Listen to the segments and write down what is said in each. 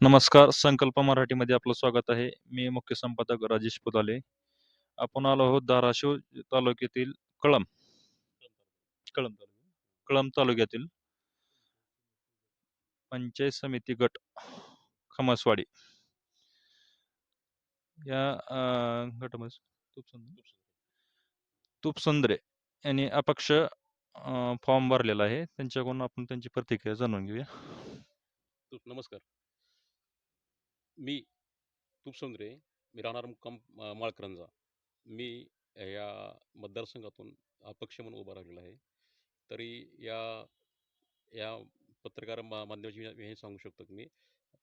नमस्कार संकल्प मराठीमध्ये आपलं स्वागत आहे. मी मुख्य संपादक राजेश पुदाले. आपण आलो आहोत धाराशिव तालुक्यातील कळम कळम कळम तालुक्यातील पंचायत समिती गट खमसवाडी. या अं, गटामध्ये तुपसंद्रे यांनी अपक्ष फॉर्म भरलेला आहे. त्यांच्याकडून आपण त्यांची प्रतिक्रिया जाणून घेऊया. नमस्कार. मी तुपसुंदरे मी राहणार मुक्काम माळकरंजा. मी या मतदारसंघातून अपक्ष म्हणून उभा राहिलेला आहे. तरी या या पत्रकार मा माध्यमाची मी हे सांगू शकतो की मी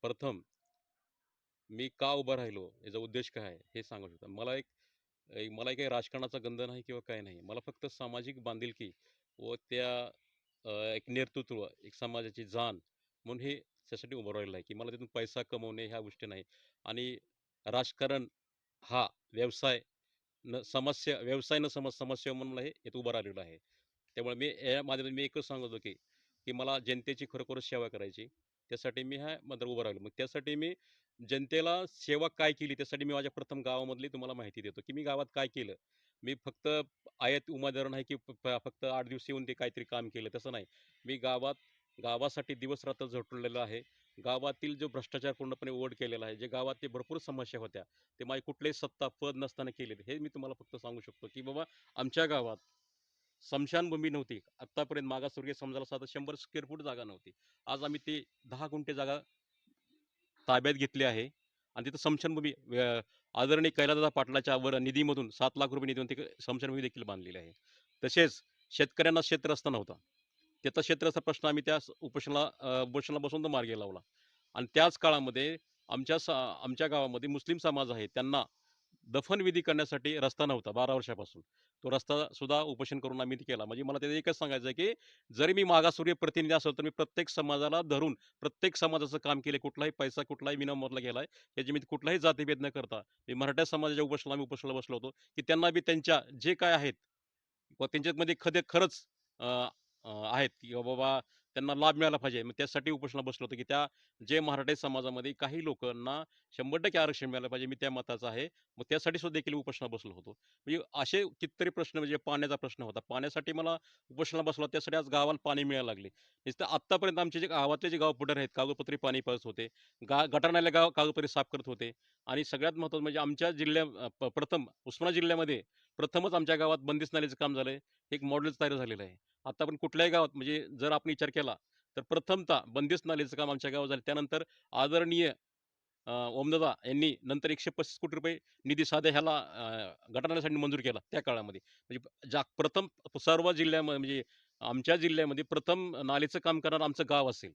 प्रथम मी का उभा राहिलो याचा उद्देश काय आहे हे सांगू शकतो. मला एक मला काही राजकारणाचा गंध नाही किंवा काय नाही. मला फक्त सामाजिक बांधिलकी व त्या एक नेतृत्व एक समाजाची जाण म्हणून हे त्यासाठी उभं राहिलं आहे की मला तिथून पैसा कमवणे ह्या गोष्टी नाही. आणि राजकारण हा व्यवसाय न समस्या व्यवसाय न समज समस्या म्हणून हे इथं उभं राहिलेलं आहे. त्यामुळे मी या माध्यमातून मी एकच सांगतो की की मला जनतेची खरोखरच सेवा करायची त्यासाठी मी ह्या मंत्र उभं राहिलो. मग त्यासाठी मी जनतेला सेवा काय केली त्यासाठी मी माझ्या प्रथम गावामधली तुम्हाला माहिती देतो की मी गावात काय केलं? मी फक्त आयात उमेदवार नाही की फक्त आठ दिवस येऊन ते काहीतरी काम केलं तसं नाही. मी गावात गावासाठी दिवस रात्र झटलेलं आहे. गावातील जो भ्रष्टाचार पूर्णपणे ओढ केलेला आहे जे गावात ते भरपूर समस्या होत्या ते माझी कुठलेही सत्ता पद नसताना केले हे मी तुम्हाला फक्त सांगू शकतो की बाबा आमच्या गावात स्मशानभूमी नव्हती. आत्तापर्यंत मागासवर्गीय समजायला साधा शंभर स्क्वेअर फूट जागा नव्हती. आज आम्ही ते दहा गुंठे जागा ताब्यात घेतली आहे आणि तिथं स्मशानभूमी आदरणीय कैलादा पाटलाच्या वर निधीमधून सात लाख रुपये निधीमधून ते स्मशानभूमी देखील बांधलेली आहे. तसेच शेतकऱ्यांना क्षेत्रस्थ नव्हता. त्याचा क्षेत्राचा प्रश्न आम्ही त्या उपोषणाला उपोषणाला बसून तो मार्गी लावला. आणि त्याच काळामध्ये आमच्या सा आमच्या गावामध्ये मुस्लिम समाज आहे त्यांना दफनविधी करण्यासाठी रस्ता नव्हता बारा वर्षापासून. तो रस्ता सुद्धा उपोषण करून आम्ही ते केला. म्हणजे मला त्याचं एकच सांगायचं आहे की जरी मी मागासवर्गीय प्रतिनिधी असेल तर मी प्रत्येक समाजाला धरून प्रत्येक समाजाचं काम केले कुठलाही पैसा कुठलाही विनामोरला गेलाय याची मी कुठलाही जातीभेद न करता मी मराठा समाजाच्या उपोषणाला आम्ही उपोषणाला बसलो होतो की त्यांना बी त्यांच्या जे काय आहेत व त्यांच्यामध्ये खदे खरंच आहेत की बाबा त्यांना लाभ मिळाला पाहिजे. मग त्यासाठी उपोषणाला बसलो होतो की त्या जे मराठे समाजामध्ये काही लोकांना शंभर टक्के आरक्षण मिळालं पाहिजे मी त्या मताचा आहे. मग त्यासाठी सुद्धा देखील उपोषणाला बसलो होतो. म्हणजे असे कितीतरी प्रश्न म्हणजे पाण्याचा प्रश्न होता. पाण्यासाठी मला उपोषणाला बसलो त्यासाठी आज गावाला पाणी मिळायला लागले. नुसतं आत्तापर्यंत आमचे जे गावातले जे गाव पुढे आहेत कागदपत्री पाणी पाहत होते गा गटारनाले गाव कागदपत्री साफ करत होते आणि सगळ्यात महत्त्वाचं म्हणजे आमच्या जिल्ह्या प- प्रथम उस्मानाबाद जिल्ह्यामध्ये प्रथमच आमच्या गावात बंदिस्त नाल्याचं काम झालंय. एक मॉडेल तयार झालेलं आहे. आता आपण कुठल्याही गावात म्हणजे जर आपण विचार केला तर प्रथमतः बंदिस्त नालीचं काम आमच्या गावात झालं. त्यानंतर आदरणीय ओमदादा यांनी नंतर एकशे पस्तीस कोटी रुपये निधी साध्या ह्याला अ, मंजूर केला त्या काळामध्ये. म्हणजे जा प्रथम सर्व जिल्ह्यामध्ये म्हणजे आमच्या जिल्ह्यामध्ये प्रथम नालीचं काम करणारं आमचं गाव असेल.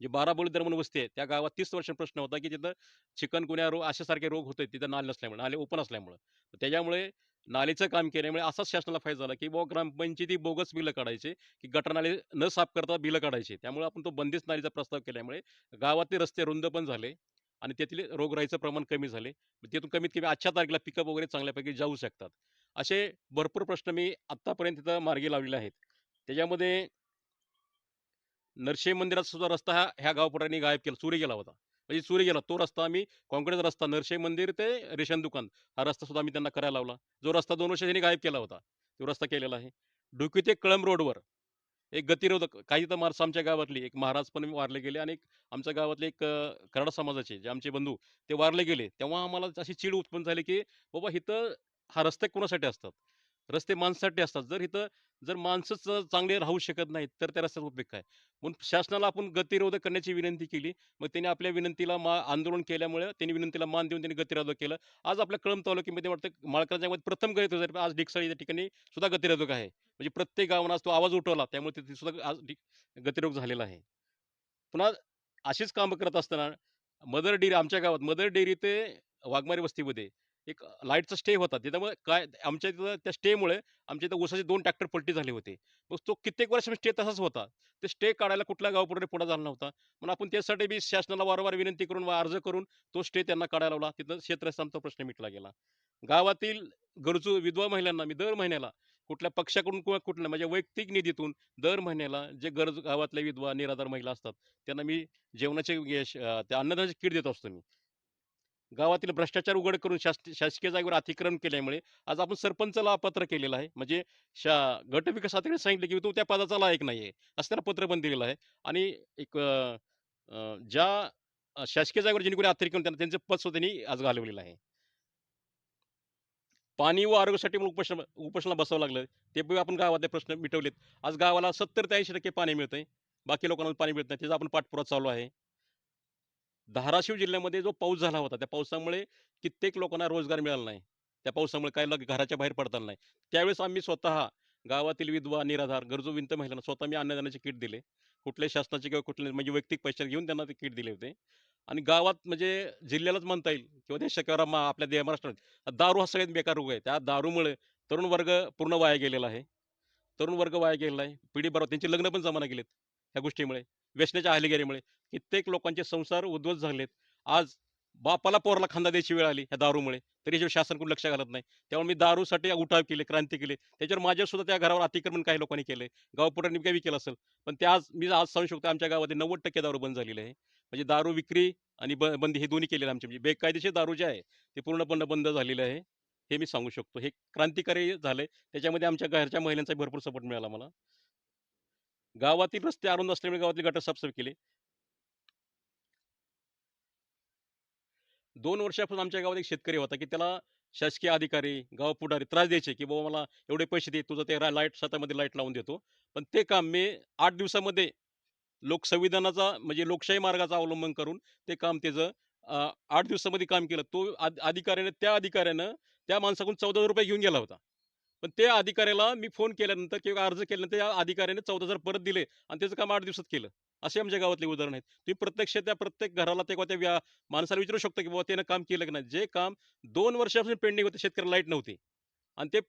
जे बाराबोळी दरम्यान वस्ती आहे त्या गावात तीस वर्ष प्रश्न होता की तिथं चिकनगुन्या रोग अशासारखे रोग होते तिथं नाले नसल्यामुळे नाले ओपन असल्यामुळे. त्याच्यामुळे नालीचं काम केल्यामुळे असाच शासनाला फायदा झाला की बुवा ग्रामपंचायती बोगस बिलं काढायचे की गटर नाले न साफ करता बिलं काढायचे. त्यामुळे आपण तो बंदिस्त नालीचा प्रस्ताव केल्यामुळे गावातले रस्ते रुंद पण झाले आणि त्यातील रोगराईचं प्रमाण कमी झाले. तिथून कमीत कमी आजच्या तारखेला पिकअप वगैरे चांगल्यापैकी जाऊ शकतात. असे भरपूर प्रश्न मी आत्तापर्यंत तिथं मार्गी लावलेले आहेत. त्याच्यामध्ये नरसिंह मंदिरात सुद्धा रस्ता हा ह्या गावपुढांनी गायब केला चोरी गेला होता. म्हणजे चोरी गेला तो रस्ता आम्ही काँक्रीटचा रस्ता नरसिंह मंदिर ते रेशन दुकान हा रस्ता सुद्धा आम्ही त्यांना करायला लावला. जो रस्ता दोन वर्ष त्यांनी गायब केला होता तो रस्ता केलेला आहे. डुकी ते कळंब रोडवर एक गतिरोधक काही तर माणसं आमच्या गावातली एक महाराज पण वारले गेले आणि एक आमच्या गावातले एक अं, कराड समाजाचे जे आमचे बंधू ते वारले गेले. तेव्हा आम्हाला अशी चीड उत्पन्न झाली की बाबा इथं हा रस्ते कोणासाठी असतात? रस्ते माणसासाठी असतात. जर इथं जर माणसंच चांगले राहू शकत नाहीत तर त्या रस्त्याचा उपयोग काय? म्हणून शासनाला आपण गतिरोधक करण्याची विनंती केली. मग त्यांनी आपल्या विनंतीला मा आंदोलन केल्यामुळे त्यांनी विनंतीला मान देऊन त्यांनी गतिरोधक केलं. आज आपल्या कळम तालुक्यामध्ये वाटतं माळकरांच्या प्रथम गतिरोधक आज डिकसाळी या ठिकाणी सुद्धा गतिरोधक आहे. म्हणजे प्रत्येक गावानं आज तो आवाज उठवला. त्यामुळे तिथे सुद्धा आज गतिरोध झालेला आहे. पुन्हा अशीच कामं करत असताना मदर डेअरी आमच्या गावात मदर डेअरी ते वाघमारी वस्तीमध्ये एक लाईटचा स्टे होता. त्याच्यामुळे काय आमच्या तिथं त्या स्टेमुळे आमच्या इथं ऊसाचे दोन ट्रॅक्टर पलटी झाले होते. मग तो कित्येक वर्ष स्टे तसाच होता. ते स्टे काढायला कुठल्या गावापुढे पुढे झाला नव्हता. म्हणून आपण त्यासाठी बी शासनाला वारंवार विनंती करून वा अर्ज करून तो स्टे त्यांना काढायला लावला. तिथं क्षेत्रस्थांचा प्रश्न मिटला गेला. गावातील गरजू विधवा महिलांना मी दर महिन्याला कुठल्या पक्षाकडून किंवा कुठल्या म्हणजे वैयक्तिक निधीतून दर महिन्याला जे गरज गावातल्या विधवा निराधार महिला असतात त्यांना मी जेवणाचे ते त्या अन्नदानाचे किट देत असतो मी. गावातील भ्रष्टाचार उघड करून शास शासकीय जागेवर अतिक्रमण केल्यामुळे आज आपण सरपंचाला पत्र केलेलं आहे. म्हणजे शा गट विकास सांगितलं की तो त्या पदाचा लायक नाही आहे असं त्याला पत्र पण दिलेलं आहे. आणि एक ज्या शासकीय जागेवर ज्यांनी कोणी अतिक्रमण त्यांना त्यांचं पद सुद्धा त्यांनी आज घालवलेलं आहे. पाणी व आरोग्यासाठी म्हणून उपोषण उपोषणाला बसावं लागलं. ते पण आपण गावातले प्रश्न मिटवलेत. आज गावाला सत्तर ते ऐंशी टक्के पाणी मिळतंय. बाकी लोकांना पाणी मिळत नाही. त्याचा आपण पाठपुरावा चालू आहे. धाराशिव जिल्ह्यामध्ये जो पाऊस झाला होता त्या पावसामुळे कित्येक लोकांना रोजगार मिळाला नाही. त्या पावसामुळे काही लोक घराच्या बाहेर पडताना नाही. त्यावेळेस आम्ही स्वतः गावातील विधवा निराधार गरजू विंत महिलांना स्वतः मी अन्नदानाचे किट दिले. कुठल्या शासनाचे किंवा कुठले म्हणजे वैयक्तिक पैसे घेऊन त्यांना ते किट दिले होते. आणि गावात म्हणजे जिल्ह्यालाच म्हणता येईल किंवा देश किंवा मा- आपल्या दे महाराष्ट्रात दारू हा सगळ्यात बेकार रोग आहे. त्या दारूमुळे तरुण वर्ग पूर्ण वाया गेलेला आहे. तरुण वर्ग वाया गेलेला आहे. पिढी बरोबर त्यांचे लग्न पण जमाना गेलेत ह्या गोष्टीमुळे. व्यसनाच्या हल्लेगिरीमुळे कित्येक लोकांचे संसार उद्ध्वस्त झालेत. आज बापाला पोराला खांदा द्यायची वेळ आली ह्या दारूमुळे. तरी याच्यावर शासन कोण लक्ष घालत नाही. त्यामुळे मी दारूसाठी उठाव केले क्रांती केली. त्याच्यावर माझ्या सुद्धा त्या घरावर अतिक्रमण काही लोकांनी केले गावपुरांनी काही केलं असेल. पण ते आज मी आज सांगू शकतो आमच्या गावामध्ये नव्वद टक्के दारू बंद झालेली आहे. म्हणजे दारू विक्री आणि ब बंदी हे दोन्ही केलेलं आमचे म्हणजे बेकायदेशीर दारू जे आहे ते पूर्णपणे बंद झालेलं आहे. हे मी सांगू शकतो. हे क्रांतिकारी झाले त्याच्यामध्ये आमच्या घरच्या महिलांचा भरपूर सपोर्ट मिळाला मला. गावातील रस्ते अरुंद असल्यामुळे गावातील गटर साफसफाई केली. दोन वर्षापासून आमच्या गावात एक शेतकरी होता की त्याला शासकीय अधिकारी गाव पुढारी त्रास द्यायचे की बाबा मला एवढे पैसे दे तुझं ते लाइट स्वतःमध्ये लाइट लावून देतो. पण ते काम मी आठ दिवसामध्ये लोक संविधानाचा म्हणजे लोकशाही मार्गाचा अवलंबन करून ते काम त्याचं आठ दिवसामध्ये काम केलं. तो अधिकाऱ्याने त्या अधिकाऱ्यानं त्या माणसाकडून चौदा हजार रुपये घेऊन गेला होता. पण त्या अधिकाऱ्याला मी फोन केल्यानंतर किंवा अर्ज केल्यानंतर त्या अधिकाऱ्याने चौदा हजार परत दिले आणि त्याचं काम आठ दिवसात केलं. असे आमच्या गावातले उदाहरण आहेत. तुम्ही प्रत्यक्ष त्या प्रत्येक घराला ते किंवा त्या व्या- माणसाला विचारू शकतो की बाबा त्यानं काम केलं की नाही? जे काम दोन वर्षापासून पेंडिंग होते शेतकऱ्याला लाइट नव्हती. आणि ते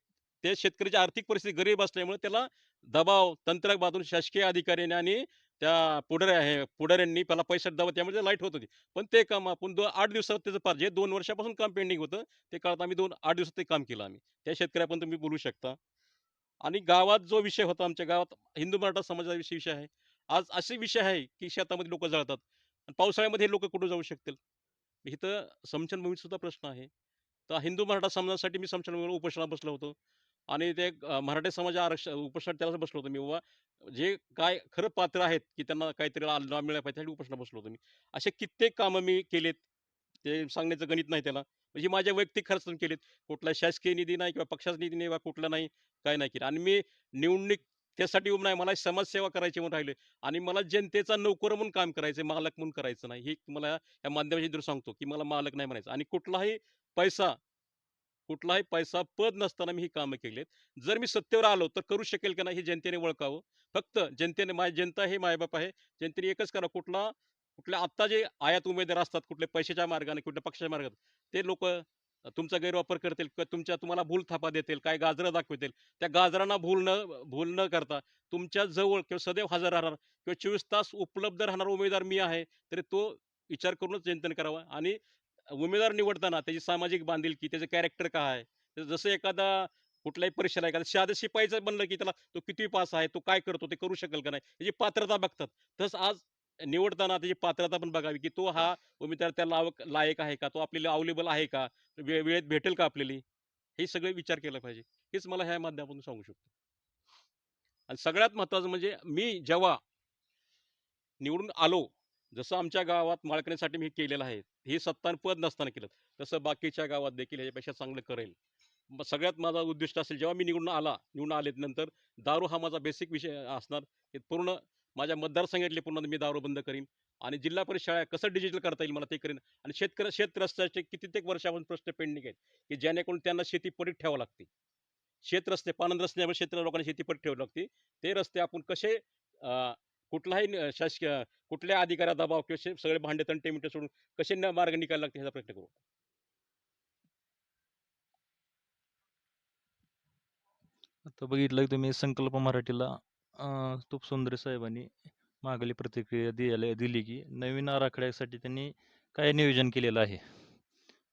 त्या शेतकऱ्याची आर्थिक परिस्थिती गरीब असल्यामुळे त्याला दबाव तंत्र बाजून शासकीय अधिकाऱ्याने आणि त्या पुढाऱ्या आहे पुढाऱ्यांनी त्याला पैसे द्यावं त्यामुळे लाइट होत होती. पण ते काम आपण दोन आठ दिवसात त्याचं पार जे दोन वर्षापासून काम पेंडिंग होतं ते काळात आम्ही दोन आठ दिवसात ते काम केलं आम्ही. त्या शेतकऱ्यापर्यंत तुम्ही बोलू शकता. आणि गावात जो विषय होता आमच्या गावात हिंदू मराठा समाजाविषयी विषय आहे. आज असे विषय आहे की शेतामध्ये लोक जळतात. आणि पावसाळ्यामध्ये लोक कुठं जाऊ शकतील? इथं समशनभूमीत सुद्धा प्रश्न आहे. तर हिंदू मराठा समाजासाठी मी समशनभूमीवर उपोषणाला बसलो होतो. आणि ते मराठी समाज आरक्षण उपोषण त्याला बसलो होतो मी. बाबा जे काय खरं पात्र आहेत की त्यांना काहीतरी लाभ लाभ मिळाला पाहिजे त्यासाठी उपोषण बसलो होतो मी. असे कित्येक कामं मी केलेत. ते सांगण्याचं गणित नाही त्याला. म्हणजे माझ्या वैयक्तिक खर्चातून केलेत. कुठला शासकीय निधी नाही किंवा पक्षाचा निधी नाही किंवा कुठला नाही काय नाही केलं. आणि मी निवडणूक त्यासाठी उभं नाही. मला समाजसेवा करायची म्हणून राहिले आणि मला जनतेचा नोकर म्हणून काम करायचं मालक म्हणून करायचं नाही. हे मला या माध्यमाची सांगतो की मला मालक नाही म्हणायचं. आणि कुठलाही पैसा कुठलाही पैसा पद नसताना मी ही कामं केलीत. जर मी सत्तेवर आलो तर करू शकेल का नाही हे जनतेने ओळखावं. फक्त जनतेने माय जनता हे मायबाप आहे. जनतेने एकच करा कुठला कुठल्या आत्ता जे आयात उमेदवार असतात कुठल्या पैशाच्या मार्गाने कुठल्या पक्षाच्या मार्गाने ते लोक तुमचा गैरवापर करतील किंवा तुमच्या तुम्हाला भूल थापा देतील काय गाजरं दाखवतील. त्या गाजरांना भूल न भूल न करता तुमच्या जवळ किंवा सदैव हजर राहणार किंवा चोवीस तास उपलब्ध राहणार उमेदवार मी आहे तरी तो विचार करूनच चिंतन करावा. आणि उमेदवार निवडताना त्याची सामाजिक बांधिलकी त्याचं कॅरेक्टर काय आहे? जसं एखादा कुठल्याही परीक्षेला एखादा साधं शिपाईचं बनलं की त्याला तो किती पास आहे तो काय करतो ते करू शकेल का नाही त्याची पात्रता बघतात. तसं आज निवडताना त्याची पात्रता पण बघावी की तो हा उमेदवार त्या लावक लायक आहे का? तो आपल्याला अवेलेबल आहे का? वे वेळेत भेटेल का आपल्याला? हे सगळे विचार केला पाहिजे. हेच मला ह्या माध्यमातून सांगू शकतो. आणि सगळ्यात महत्त्वाचं म्हणजे मी जेव्हा निवडून आलो जसं आमच्या गावात माळकणीसाठी मी केलेलं आहे हे सत्तान पद नसताना केलं. तसं बाकीच्या गावात देखील ह्याच्यापेक्षा चांगलं करेल. सगळ्यात माझा उद्दिष्ट असेल जेव्हा मी निवडून आला निवडून आले नंतर दारू हा माझा बेसिक विषय असणार. हे पूर्ण माझ्या मतदारसंघातले पूर्ण मी दारू बंद करीन. आणि जिल्हा परिषद शाळा कसं डिजिटल करता येईल मला ते करेन. आणि शेतकरी शेतरस्त्याचे कितीतेक वर्षापासून प्रश्न पेंडिंग आहेत की जेणेकरून त्यांना शेती पडीत ठेवावं लागते. शेत रस्ते पानंद रस्त्यामुळे शेतकऱ्या लोकांना शेती पडीत ठेवावी लागते. ते रस्ते आपण कसे कुठलाही शासकीय कुठल्या अधिकाऱ्या दबाव किंवा सगळे भांडे तंटे मिटे सोडून कसे न मार्ग निकाल लागते ह्याचा प्रयत्न करू आता बघितलं तुम्ही संकल्प मराठीला तुप सुंदरे साहेबांनी मागली प्रतिक्रिया द्यायला दिली की नवीन आराखड्यासाठी त्यांनी काय नियोजन केलेलं आहे?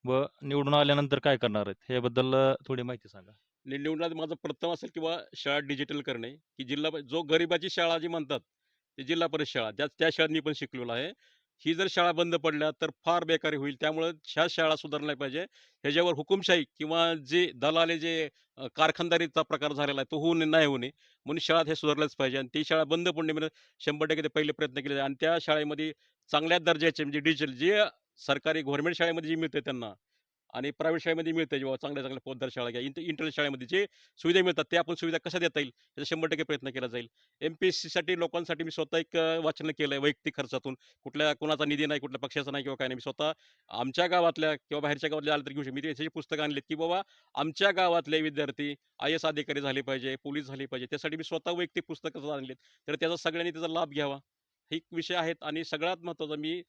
व निवडून आल्यानंतर काय करणार आहेत? याबद्दल थोडी माहिती सांगा. नि निवडण्यात माझा प्रथम असेल किंवा शाळा डिजिटल करणे. की जिल्हा जो गरिबाची शाळा जी म्हणतात जिल्हा परिषद शाळा. त्या त्या शाळेत मी पण शिकलेलो आहे. ही जर शाळा बंद पडल्या तर फार बेकारी होईल. त्यामुळं ह्या शाळा सुधारल्या पाहिजे. ह्याच्यावर हुकुमशाही किंवा जे दलाले जे कारखानदारीचा प्रकार झालेला आहे तो होऊ नये नाही होऊ नये म्हणून शाळा हे सुधारल्याच पाहिजे. आणि ती शाळा बंद पडणे म्हणजे शंभर टक्के ते पहिले प्रयत्न केले आणि त्या शाळेमध्ये चांगल्या दर्जाचे म्हणजे डिजिटल जे सरकारी गव्हर्नमेंट शाळेमध्ये जे मिळते त्यांना आणि प्रायव्हेट शाळेमध्ये मिळते जेव्हा चांगल्या चांगल्या पोद्दार शाळा घ्या. इंटर इंटरनेट शाळेमध्ये जे सुविधा मिळतात त्या आपण सुविधा कशा देता येईल? याचा शंभर टक्के प्रयत्न केला जाईल. एम पी एस सीसाठी लोकांसाठी मी स्वतः एक वाचन केलं आहे वैयक्तिक खर्चातून. कुठल्या कोणाचा निधी नाही कुठल्या पक्षाचा नाही किंवा काय नाही. मी स्वतः आमच्या गावातल्या किंवा बाहेरच्या गावातल्या आलं तर घेऊ शकतो. मी त्याची पुस्तकं आणलीत की बाबा आमच्या गावातले विद्यार्थी आय एस अधिकारी झाले पाहिजे पोलीस झाले पाहिजे त्यासाठी मी स्वतः वैयक्तिक पुस्तकं आणलीत. तर त्याचा सगळ्यांनी त्याचा लाभ घ्यावा. हे एक विषय आहेत आणि सगळ्यात महत्त्वाचा मी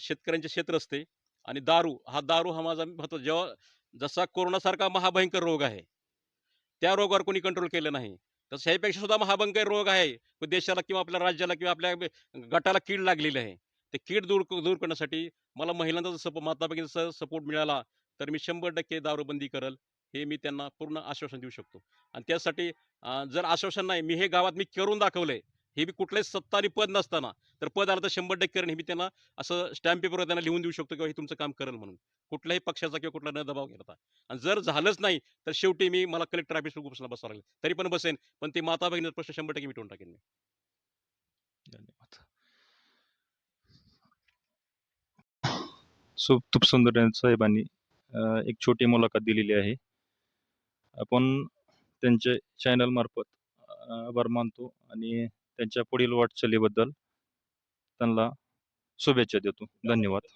शेतकऱ्यांचे क्षेत्र असते. आणि दारू हा दारू हा माझा महत्त्व जेव्हा जसा कोरोनासारखा महाभयंकर रोग आहे त्या रोगावर कोणी कंट्रोल केलं नाही. तसं ह्यापेक्षा सुद्धा महाभयंकर रोग आहे देशाला किंवा आपल्या राज्याला किंवा आपल्या गटाला कीड लागलेली आहे. ते कीड दूर दूर करण्यासाठी मला महिलांचा जर माता भगिनीचा सपोर्ट मिळाला तर मी शंभर टक्के दारूबंदी करल हे मी त्यांना पूर्ण आश्वासन देऊ शकतो. आणि त्यासाठी जर आश्वासन नाही मी हे गावात मी करून दाखवलंय हे मी कुठलंही सत्ता आणि पद नसताना तर पद आलं तर शंभर टक्के करेन हे मी त्यांना असं स्टॅम्प पेपरवर त्यांना लिहून देऊ शकतो किंवा हे तुमचं काम करेल म्हणून. कुठल्याही पक्षाचा किंवा कुठला न दबाव घेता. आणि जर झालंच नाही तर शेवटी मी मला कलेक्टर ऑफिसवर बसायला बसावं लागेल. तरी पण बसेन पण ते माता भगिनीचा प्रश्न शंभर टक्के मिटवून टाकेन मी. धन्यवाद. सो तुपसुंदर साहेबांनी एक छोटी मुलाखत दिलेली आहे. आपण त्यांचे चॅनल मार्फत आभार मानतो आणि त्यांच्या पुढील वाटचालीबद्दल त्यांना शुभेच्छा देतो. धन्यवाद.